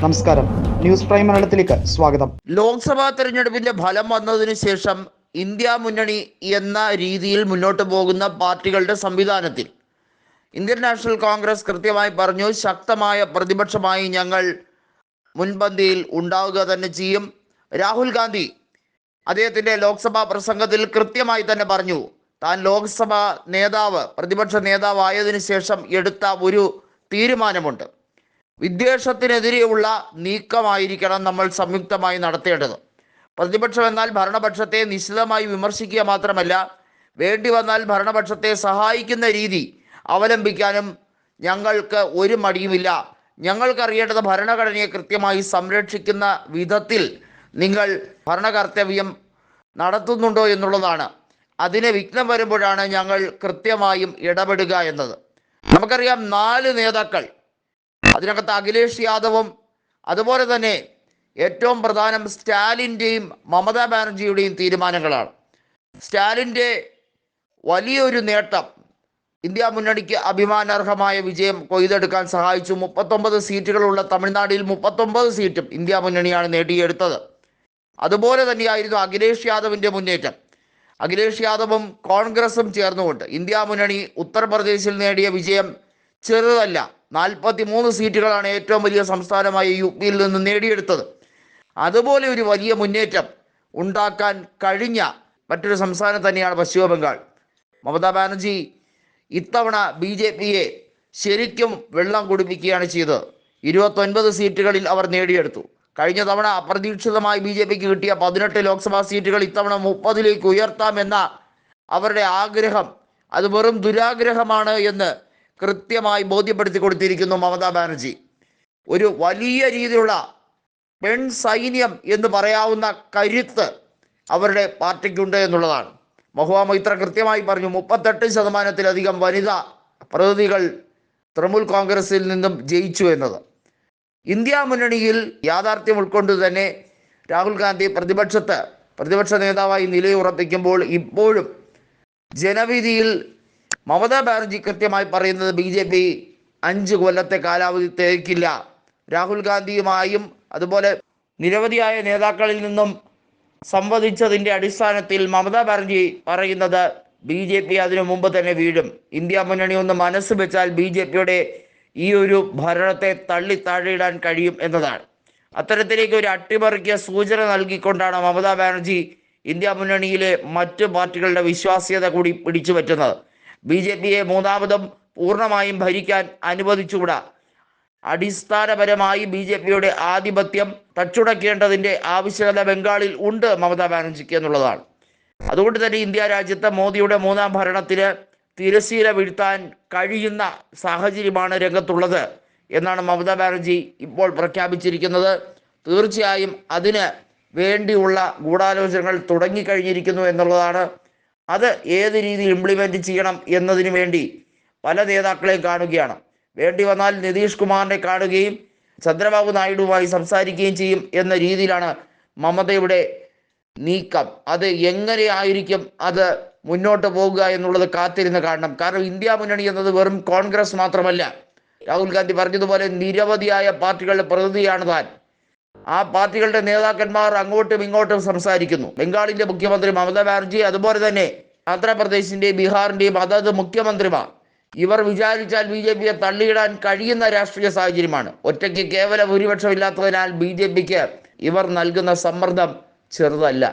നമസ്കാരം. News prime മലയാളത്തിലേക്ക് സ്വാഗതം. ലോക്സഭാ തെരഞ്ഞെടുപ്പിന്റെ ഫലം വന്നതിന് ശേഷം ഇന്ത്യ മുന്നണി എന്ന രീതിയിൽ മുന്നോട്ട് പോകുന്ന പാർട്ടികളുടെ സംവിധാനത്തിൽ. ഇന്ത്യൻ നാഷണൽ കോൺഗ്രസ് കൃത്യമായി പറഞ്ഞു ശക്തമായ പ്രതിപക്ഷമായി ഞങ്ങൾ മുൻപന്തിയിൽ ഉണ്ടാവുക തന്നെ ചെയ്യും. രാഹുൽ ഗാന്ധി അദ്ദേഹത്തിന്റെ ലോക്സഭാ പ്രസംഗത്തിൽ കൃത്യമായി തന്നെ പറഞ്ഞു താൻ ലോക്സഭാ നേതാവ് പ്രതിപക്ഷ നേതാവായതിനു ശേഷം എടുത്ത ഒരു തീരുമാനമുണ്ട്. വിദ്വേഷത്തിനെതിരെയുള്ള നീക്കമായിരിക്കണം നമ്മൾ സംയുക്തമായി നടത്തേണ്ടത്. പ്രതിപക്ഷം എന്നാൽ ഭരണപക്ഷത്തെ നിശ്ചിതമായി വിമർശിക്കുക മാത്രമല്ല വേണ്ടി വന്നാൽ ഭരണപക്ഷത്തെ സഹായിക്കുന്ന രീതി അവലംബിക്കാനും ഞങ്ങൾക്ക് ഒരു മടിയുമില്ല. ഞങ്ങൾക്കറിയേണ്ടത് ഭരണഘടനയെ കൃത്യമായി സംരക്ഷിക്കുന്ന വിധത്തിൽ നിങ്ങൾ ഭരണകർത്തവ്യം നടത്തുന്നുണ്ടോ എന്നുള്ളതാണ്. അതിന് വിഘ്നം വരുമ്പോഴാണ് ഞങ്ങൾ കൃത്യമായും ഇടപെടുക എന്നത്. നമുക്കറിയാം നാല് നേതാക്കൾ അതിനകത്ത് അഖിലേഷ് യാദവും അതുപോലെ തന്നെ ഏറ്റവും പ്രധാനം സ്റ്റാലിന്റെയും മമതാ ബാനർജിയുടെയും തീരുമാനങ്ങളാണ്. സ്റ്റാലിന്റെ വലിയൊരു നേട്ടം ഇന്ത്യ മുന്നണിക്ക് അഭിമാനാർഹമായ വിജയം കൊയ്തെടുക്കാൻ സഹായിച്ചു. മുപ്പത്തൊമ്പത് സീറ്റുകളുള്ള തമിഴ്നാട്ടിൽ മുപ്പത്തൊമ്പത് സീറ്റും ഇന്ത്യ മുന്നണിയാണ് നേടിയെടുത്തത്. അതുപോലെ തന്നെയായിരുന്നു അഖിലേഷ് യാദവിന്റെ മുന്നേറ്റം. അഖിലേഷ് യാദവും കോൺഗ്രസും ചേർന്നുകൊണ്ട് ഇന്ത്യ മുന്നണി ഉത്തർപ്രദേശിൽ നേടിയ വിജയം ചെറുതല്ല. നാൽപ്പത്തി മൂന്ന് സീറ്റുകളാണ് ഏറ്റവും വലിയ സംസ്ഥാനമായ യു പിയിൽ നിന്ന് നേടിയെടുത്തത്. അതുപോലെ ഒരു വലിയ മുന്നേറ്റം ഉണ്ടാക്കാൻ കഴിഞ്ഞ മറ്റൊരു സംസ്ഥാനം തന്നെയാണ് പശ്ചിമ ബംഗാൾ. മമതാ ബാനർജി ഇത്തവണ ബി ജെ പിയെ ശരിക്കും വെള്ളം കുടിപ്പിക്കുകയാണ് ചെയ്തത്. ഇരുപത്തൊൻപത് സീറ്റുകളിൽ അവർ നേടിയെടുത്തു. കഴിഞ്ഞ തവണ അപ്രതീക്ഷിതമായി ബി ജെ പിക്ക് കിട്ടിയ പതിനെട്ട് ലോക്സഭാ സീറ്റുകൾ ഇത്തവണ മുപ്പതിലേക്ക് ഉയർത്താമെന്ന അവരുടെ ആഗ്രഹം. അത് വെറും ദുരാഗ്രഹമാണ് എന്ന് കൃത്യമായി ബോധ്യപ്പെടുത്തി കൊടുത്തിരിക്കുന്നു മമതാ ബാനർജി. ഒരു വലിയ രീതിയിലുള്ള പെൺ സൈന്യം എന്ന് പറയാവുന്ന കരുത്ത് അവരുടെ പാർട്ടിക്കുണ്ട് എന്നുള്ളതാണ്. മഹുവാ മൈത്ര കൃത്യമായി പറഞ്ഞു മുപ്പത്തെട്ട് ശതമാനത്തിലധികം വനിതാ പ്രതിനിധികൾ തൃണമൂൽ കോൺഗ്രസിൽ നിന്നും ജയിച്ചു എന്നത്. ഇന്ത്യ മുന്നണിയിൽ യാഥാർത്ഥ്യം ഉൾക്കൊണ്ട് തന്നെ രാഹുൽ ഗാന്ധി പ്രതിപക്ഷത്ത് പ്രതിപക്ഷ നേതാവായി നിലയുറപ്പിക്കുമ്പോൾ ഇപ്പോഴും ജനവിധിയിൽ മമതാ ബാനർജി കൃത്യമായി പറയുന്നത് ബി ജെ പി അഞ്ച് കൊല്ലത്തെ കാലാവധി തേക്കില്ല. രാഹുൽ ഗാന്ധിയുമായും അതുപോലെ നിരവധിയായ നേതാക്കളിൽ നിന്നും സംവദിച്ചതിന്റെ അടിസ്ഥാനത്തിൽ മമതാ ബാനർജി പറയുന്നത് ബി ജെ പി അതിനു മുമ്പ് തന്നെ വീഴും. ഇന്ത്യ മുന്നണി ഒന്ന് മനസ്സ് വെച്ചാൽ ബി ജെ പിയുടെ ഈ ഒരു ഭരണത്തെ തള്ളി താഴെയിടാൻ കഴിയും എന്നതാണ്. അത്തരത്തിലേക്ക് ഒരു അട്ടിമറിക്കിയ സൂചന നൽകിക്കൊണ്ടാണ് മമതാ ബാനർജി ഇന്ത്യ മുന്നണിയിലെ മറ്റ് പാർട്ടികളുടെ വിശ്വാസ്യത കൂടി പിടിച്ചു പറ്റുന്നത് ബി ജെ പിയെ മൂന്നാമതും പൂർണമായും ഭരിക്കാൻ അനുവദിച്ചുകൂടാ അടിസ്ഥാനപരമായി ബി ജെ പിയുടെ ആധിപത്യം തച്ചുടക്കേണ്ടതിന്റെ ആവശ്യകത ബംഗാളിൽ ഉണ്ട് മമതാ ബാനർജിക്ക് എന്നുള്ളതാണ്. അതുകൊണ്ട് തന്നെ ഇന്ത്യ രാജ്യത്ത് മോദിയുടെ മൂന്നാം ഭരണത്തിന് തിരശീല വീഴ്ത്താൻ കഴിയുന്ന സാഹചര്യമാണ് രംഗത്തുള്ളത് എന്നാണ് മമതാ ബാനർജി ഇപ്പോൾ പ്രഖ്യാപിച്ചിരിക്കുന്നത്. തീർച്ചയായും അതിന് വേണ്ടിയുള്ള ഗൂഢാലോചനകൾ തുടങ്ങിക്കഴിഞ്ഞിരിക്കുന്നു എന്നുള്ളതാണ് അത് ഏത് രീതിയിൽ ഇംപ്ലിമെന്റ് ചെയ്യണം എന്നതിനു വേണ്ടി പല നേതാക്കളെയും കാണുകയാണ്. വേണ്ടി വന്നാൽ നിതീഷ് കുമാറിനെ കാണുകയും ചന്ദ്രബാബു നായിഡുവുമായി സംസാരിക്കുകയും ചെയ്യും എന്ന രീതിയിലാണ് മമതയുടെ നീക്കം. അത് എങ്ങനെയായിരിക്കും അത് മുന്നോട്ട് പോകുക എന്നുള്ളത് കാത്തിരുന്ന് കാണണം. കാരണം ഇന്ത്യ മുന്നണി എന്നത് വെറും കോൺഗ്രസ് മാത്രമല്ല. രാഹുൽ ഗാന്ധി പറഞ്ഞതുപോലെ നിരവധിയായ പാർട്ടികളുടെ പ്രതിനിധിയാണ് താൻ. ആ പാർട്ടികളുടെ നേതാക്കന്മാർ അങ്ങോട്ടും ഇങ്ങോട്ടും സംസാരിക്കുന്നു. ബംഗാളിന്റെ മുഖ്യമന്ത്രി മമതാ ബാനർജി അതുപോലെ തന്നെ ആന്ധ്രാപ്രദേശിന്റെയും ബീഹാറിന്റെയും അതത് മുഖ്യമന്ത്രിമാർ. ഇവർ വിചാരിച്ചാൽ ബി ജെ പിയെ തള്ളിയിടാൻ കഴിയുന്ന രാഷ്ട്രീയ സാഹചര്യമാണ്. ഒറ്റയ്ക്ക് കേവല ഭൂരിപക്ഷമില്ലാത്തതിനാൽ ബി ജെ പിക്ക് ഇവർ നൽകുന്ന സമ്മർദ്ദം ചെറുതല്ല.